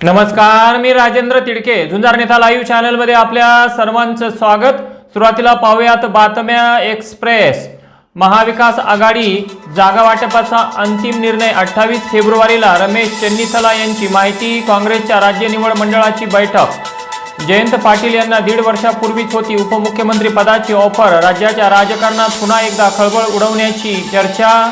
नमस्कार मी राजेंद्र तिडके. झुंजार नेता लाईव्ह चॅनलमध्ये आपल्या सर्वांचं स्वागत. सुरुवातीला पाहूयात बातम्या एक्सप्रेस. महाविकास आघाडी जागा वाटपाचा अंतिम निर्णय अठ्ठावीस फेब्रुवारीला. रमेश चन्नीथला यांची माहिती. काँग्रेसच्या राज्य निवड मंडळाची बैठक. जयंत पाटील यांना दीड वर्षापूर्वीच होती उपमुख्यमंत्री पदाची ऑफर. राज्याच्या राजकारणात पुन्हा एकदा खळबळ उडवण्याची चर्चा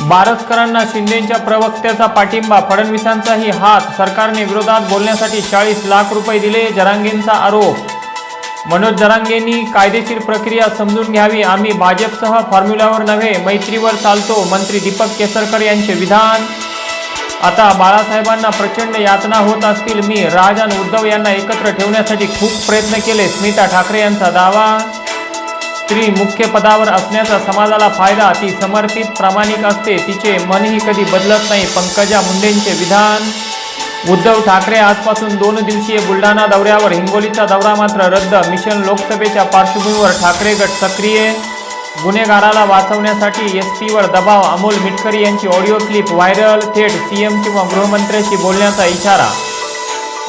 बारसकरांना शिंदेच्या प्रवक्त्याचा पाठिंबा फडणवीसांचाही हात सरकारने विरोधात बोलण्यासाठी चाळीस लाख रुपये दिले जरांगेंचा आरोप. मनोज जरांगेंनी कायदेशीर प्रक्रिया समजून घ्यावी आम्ही भाजपसह फॉर्म्युलावर नव्हे मैत्रीवर चालतो मंत्री दीपक केसरकर यांचे विधान. आता बाळासाहेबांना प्रचंड यातना होत असतील मी राज आणि उद्धव यांना एकत्र ठेवण्यासाठी खूप प्रयत्न केले स्मिता ठाकरे यांचा दावा. स्त्री मुख्य पदावर असण्याचा समाजाला फायदा ती समर्पित प्रामाणिक असते. तिचे मनही कधी बदलत नाही. पंकजा मुंडेंचे विधान. उद्धव ठाकरे आजपासून दोन दिवसीय बुलढाणा दौऱ्यावर. हिंगोलीचा दौरा मात्र रद्द. मिशन लोकसभेच्या पार्श्वभूमीवर ठाकरे गट सक्रिय. गुन्हेगाराला वाचवण्यासाठी एस पीवर दबाव. अमोल मिटकरी यांची ऑडिओ क्लिप व्हायरल. थेट सीएम किंवा गृहमंत्र्याशी बोलण्याचा इशारा.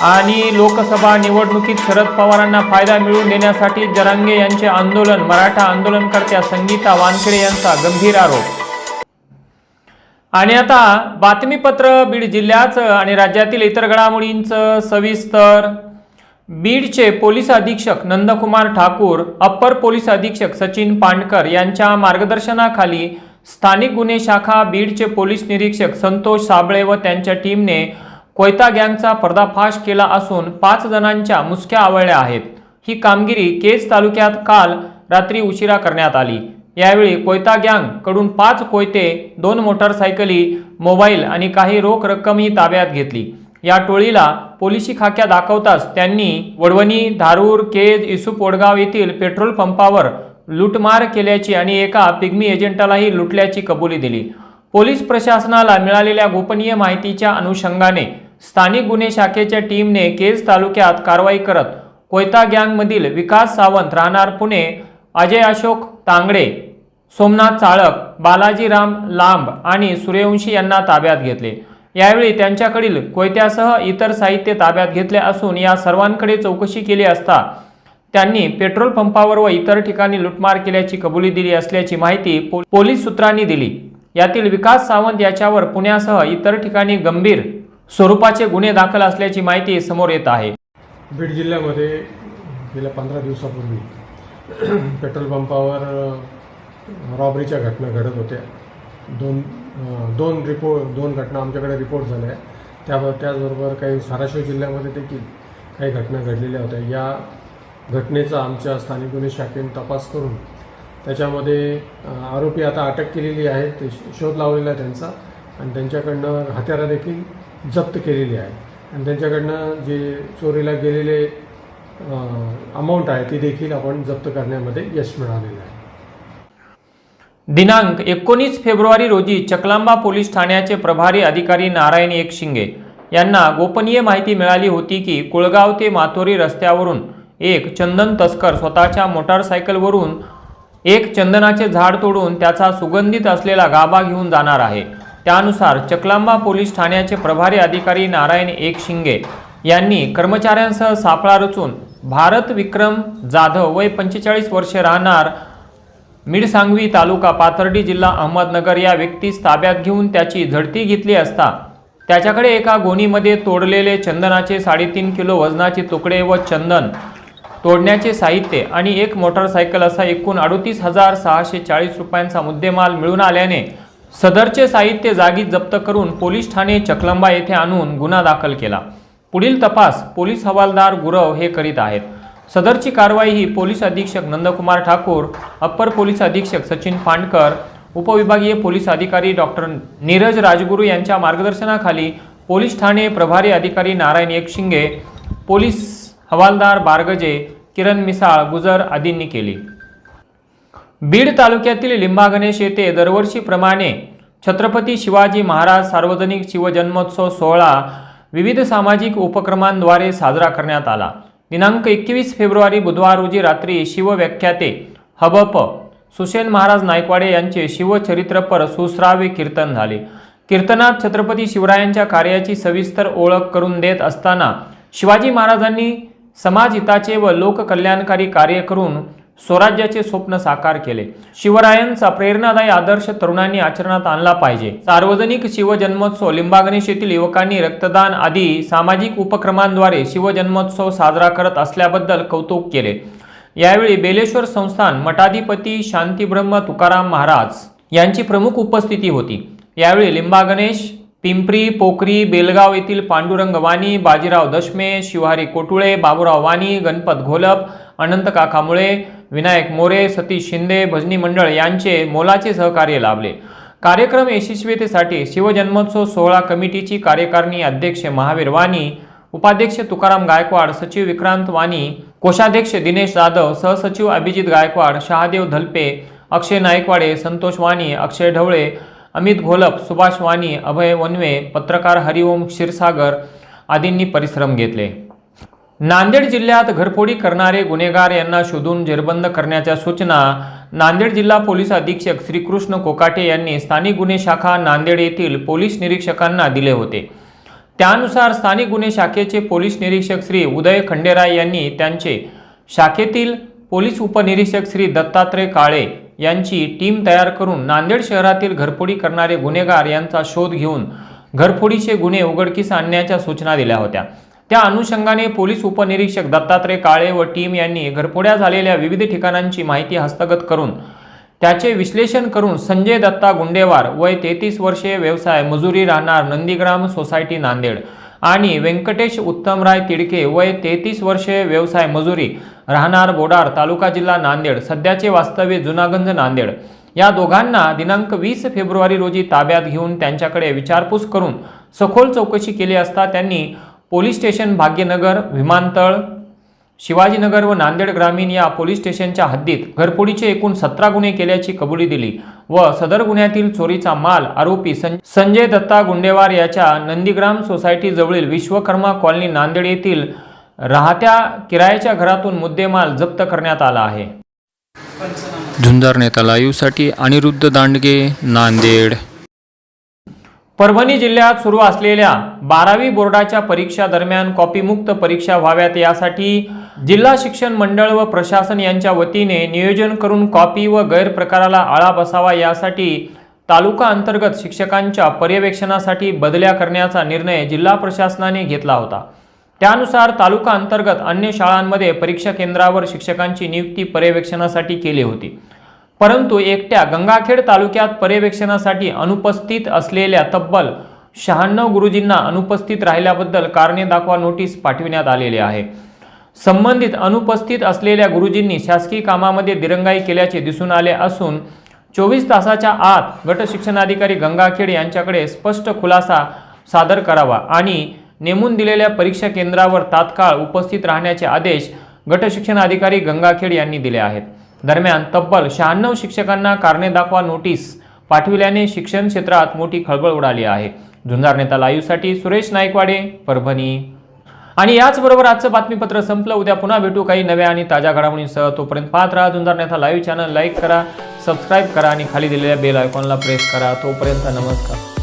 आणि लोकसभा निवडणुकीत शरद पवारांना फायदा मिळवून देण्यासाठी जरांगे यांचे आंदोलन मराठा आंदोलनकर्त्या संगीता वानखेडे यांचा गंभीर आरोप. आणि आता बातमीपत्र बीड जिल्ह्याचं आणि राज्यातील इतर घडामोडींचं सविस्तर. बीडचे पोलीस अधीक्षक नंदकुमार ठाकूर अप्पर पोलीस अधीक्षक सचिन पांडकर यांच्या मार्गदर्शनाखाली स्थानिक गुन्हे शाखा बीडचे पोलीस निरीक्षक संतोष साबळे व त्यांच्या टीमने कोयता गँगचा पर्दाफाश केला असून पाच जणांच्या मुसक्या आवळल्या आहेत. ही कामगिरी केज तालुक्यात काल रात्री उशिरा करण्यात आली. यावेळी कोयता गँगकडून पाच कोयते दोन मोटारसायकली मोबाईल आणि काही रोख रक्कमही ताब्यात घेतली. या टोळीला पोलिसी खाक्या दाखवताच त्यांनी वडवणी धारूर केज इसुप वडगाव येथील पेट्रोल पंपावर लूटमार केल्याची आणि एका पिग्मी एजंटालाही लुटल्याची कबुली दिली. पोलीस प्रशासनाला मिळालेल्या गोपनीय माहितीच्या अनुषंगाने स्थानिक गुन्हे शाखेच्या टीमने केज तालुक्यात कारवाई करत कोयता गँगमधील विकास सावंत राहणार पुणे अजय अशोक तांगडे सोमनाथ चाळक बालाजीराम लांब आणि सूर्यवंशी यांना ताब्यात घेतले. यावेळी त्यांच्याकडील कोयत्यासह इतर साहित्य ताब्यात घेतले असून या सर्वांकडे चौकशी केली असता त्यांनी पेट्रोल पंपावर व इतर ठिकाणी लुटमार केल्याची कबुली दिली असल्याची माहिती पो- पोलीस सूत्रांनी दिली. यातील विकास सावंत याच्यावर पुण्यासह इतर ठिकाणी गंभीर स्वरूपाचे गुन्हे दाखल असल्याची माहिती समोर येत आहे. बीड जिल्ह्यामध्ये गेल्या पंधरा दिवसापूर्वी पेट्रोल पंपावर रॉबरीच्या घटना घडत होत्या. दोन दोन रिपोर्ट दोन घटना आमच्याकडे रिपोर्ट झाल्या. त्या त्याचबरोबर काही धाराशिव जिल्ह्यामध्ये देखील काही घटना घडलेल्या होत्या. या घटनेचा आमच्या स्थानिक गुन्हे शाखेने तपास करून त्याच्यामध्ये आरोपी आता अटक केलेली आहे ते शोध लावलेला आहे त्यांचा. आणि त्यांच्याकडनं हत्यारा देखील जप्त केलेली आहे. आणि त्यांच्याकडनं जे चोरीला गेलेले अमाऊंट आहे ती देखील आपण जप्त करण्यामध्ये यश मिळालेलं आहे. दिनांक एकोणीस फेब्रुवारी रोजी चकलांबा पोलीस ठाण्याचे प्रभारी अधिकारी नारायण एकशिंगे यांना गोपनीय माहिती मिळाली होती की कुळगाव ते माथोरी रस्त्यावरून एक चंदन तस्कर स्वतःच्या मोटारसायकलवरून एक चंदनाचे झाड तोडून त्याचा सुगंधित असलेला गाभा घेऊन जाणार आहे. त्यानुसार चकलांबा पोलीस ठाण्याचे प्रभारी अधिकारी नारायण एक शिंगे यांनी कर्मचाऱ्यांसह सापळा रचून भारत विक्रम जाधव वय पंचेचाळीस वर्षे राहणार मिडसांगवी तालुका पाथर्डी जिल्हा अहमदनगर या व्यक्तीस ताब्यात घेऊन त्याची झडती घेतली असता त्याच्याकडे एका गोणीमध्ये तोडलेले चंदनाचे साडेतीन किलो वजनाचे तुकडे व चंदन तोडण्याचे साहित्य आणि एक मोटारसायकल असा एकूण अडोतीस हजार सहाशे चाळीस रुपयांचा मुद्देमाल मिळून आल्याने सदरचे साहित्य जागी जप्त करून पोलीस ठाणे चकलंबा येथे आणून गुन्हा दाखल केला. पुढील तपास पोलीस हवालदार गुरव हे करीत आहेत. सदरची कारवाई ही पोलीस अधीक्षक नंदकुमार ठाकूर अप्पर पोलीस अधीक्षक सचिन पांडकर उपविभागीय पोलीस अधिकारी डॉक्टर नीरज राजगुरू यांच्या मार्गदर्शनाखाली पोलीस ठाणे प्रभारी अधिकारी नारायण एकशिंगे पोलीस हवालदार बारगजे किरण मिसाळ गुजर आदींनी केली. बीड तालुक्यातील लिंबागणेश येथे दरवर्षीप्रमाणे छत्रपती शिवाजी महाराज सार्वजनिक शिवजन्मोत्सव सोहळा विविध सामाजिक उपक्रमांद्वारे साजरा करण्यात आला. दिनांक एकवीस फेब्रुवारी बुधवार रोजी रात्री शिवव्याख्याते हबप सुशेन महाराज नायकवाडे यांचे शिवचरित्रपर सुश्राव्य कीर्तन झाले. कीर्तनात छत्रपती शिवरायांच्या कार्याची सविस्तर ओळख करून देत असताना शिवाजी महाराजांनी समाजहिताचे व लोककल्याणकारी कार्य करून स्वराज्याचे स्वप्न साकार केले. शिवरायांचा प्रेरणादायी आदर्श तरुणांनी आचरणात आणला पाहिजे. सार्वजनिक शिवजन्मोत्सव लिंबागणेश येथील युवकांनी रक्तदान आदी सामाजिक उपक्रमांद्वारे शिवजन्मोत्सव साजरा करत असल्याबद्दल कौतुक केले. यावेळी बेलेश्वर संस्थान मठाधिपती शांतीब्रह्म तुकाराम महाराज यांची प्रमुख उपस्थिती होती. यावेळी लिंबागणेश पिंपरी पोखरी बेलगाव येथील पांडुरंग वाणी बाजीराव दशमे शिवहारी कोटुळे बाबूराव वाणी गणपत घोलप अनंत काकामुळे विनायक मोरे सतीश शिंदे भजनी मंडळ यांचे मोलाचे सहकार्य लाभले. कार्यक्रम यशस्वीतेसाठी शिवजन्मोत्सव सोहळा कमिटीची कार्यकारिणी अध्यक्ष महावीर वाणी उपाध्यक्ष तुकाराम गायकवाड सचिव विक्रांत वाणी कोषाध्यक्ष दिनेश जाधव सहसचिव अभिजित गायकवाड शहादेव धलपे अक्षय नायकवाडे संतोष वाणी अक्षय ढवळे अमित घोलप सुभाष वाणी अभय वनवे पत्रकार हरिओम क्षीरसागर आदींनी परिश्रम घेतले. नांदेड जिल्ह्यात घरफोडी करणारे गुन्हेगार यांना शोधून जेरबंद करण्याच्या सूचना नांदेड जिल्हा पोलीस अधीक्षक श्रीकृष्ण कोकाटे यांनी स्थानिक गुन्हे शाखा नांदेड येथील पोलीस निरीक्षकांना दिले होते. त्यानुसार स्थानिक गुन्हे शाखेचे पोलीस निरीक्षक श्री उदय खंडेराय यांनी त्यांचे शाखेतील पोलीस उपनिरीक्षक श्री दत्तात्रय काळे यांची टीम तयार करून नांदेड शहरातील घरफोडी करणारे गुन्हेगार यांचा शोध घेऊन घरफोडीचे गुन्हे उघडकीस आणण्याच्या सूचना दिल्या होत्या. त्या अनुषंगाने पोलीस उपनिरीक्षक दत्तात्रय काळे व टीम यांनी घरपुड्या झालेल्या विविध ठिकाणांची माहिती हस्तगत करून त्याचे विश्लेषण करून संजय दत्ता गुंडेवार वय तेहतीस वर्षे व्यवसाय मजुरी राहणार नंदीग्राम सोसायटी नांदेड आणि व्यंकटेश उत्तमराय तिडके वय तेहतीस वर्षे व्यवसाय मजुरी राहणार बोडार तालुका जिल्हा नांदेड सध्याचे वास्तव्य जुनागंज नांदेड. या दोघांना दिनांक वीस फेब्रुवारी रोजी ताब्यात घेऊन त्यांच्याकडे विचारपूस करून सखोल चौकशी केली असता त्यांनी पोलीस स्टेशन भाग्यनगर विमानतळ शिवाजीनगर व नांदेड ग्रामीण या पोलीस स्टेशनच्या हद्दीत घरफोडीचे एकूण सतरा गुन्हे केल्याची कबुली दिली व सदर गुन्ह्यातील चोरीचा माल आरोपी सं- संजय दत्ता गुंडेवार याच्या नंदीग्राम सोसायटीजवळील विश्वकर्मा कॉलनी नांदेड येथील राहत्या किरायाच्या घरातून मुद्देमाल जप्त करण्यात आला आहे. झुंजार नेता लाईव्हसाठी अनिरुद्ध दांडगे नांदेड. परभणी जिल्ह्यात सुरू असलेल्या बारावी बोर्डाच्या परीक्षा दरम्यान कॉपीमुक्त परीक्षा व्हाव्यात यासाठी जिल्हा शिक्षण मंडळ व प्रशासन यांच्या वतीने नियोजन करून कॉपी व गैरप्रकाराला आळा बसावा यासाठी तालुका अंतर्गत शिक्षकांच्या पर्यवेक्षणासाठी बदल्या करण्याचा निर्णय जिल्हा प्रशासनाने घेतला होता. त्यानुसार तालुका अंतर्गत अन्य शाळांमध्ये परीक्षा केंद्रावर शिक्षकांची नियुक्ती पर्यवेक्षणासाठी केली होती. परंतु एकट्या गंगाखेड तालुक्यात पर्यवेक्षणासाठी अनुपस्थित असलेल्या तब्बल शहाण्णव गुरुजींना अनुपस्थित राहिल्याबद्दल कारणे दाखवा नोटीस पाठविण्यात आलेली आहे. संबंधित अनुपस्थित असलेल्या गुरुजींनी शासकीय कामामध्ये दिरंगाई केल्याचे दिसून आले असून चोवीस तासाच्या आत गट शिक्षणाधिकारी गंगाखेड यांच्याकडे स्पष्ट खुलासा सादर करावा आणि नेमून दिलेल्या परीक्षा केंद्रावर तात्काळ उपस्थित राहण्याचे आदेश गट शिक्षणाधिकारी गंगाखेड यांनी दिले आहेत. दरम्यान तब्बल शहाण्णव शिक्षकांना कारणे दाखवा नोटीस पाठविल्याने शिक्षण क्षेत्रात मोठी खळबळ उडाली आहे. झुंजार नेता लाईव्हसाठी सुरेश नाईकवाडे परभणी. आणि याचबरोबर आजचं बातमीपत्र संपलं. उद्या पुन्हा भेटू काही नव्या आणि ताज्या घडामोडींसह. तोपर्यंत पाहत राहा Zunjar Neta live channel. Like करा सबस्क्राईब करा आणि खाली दिलेल्या बेल आयकॉनला प्रेस करा. तोपर्यंत नमस्कार.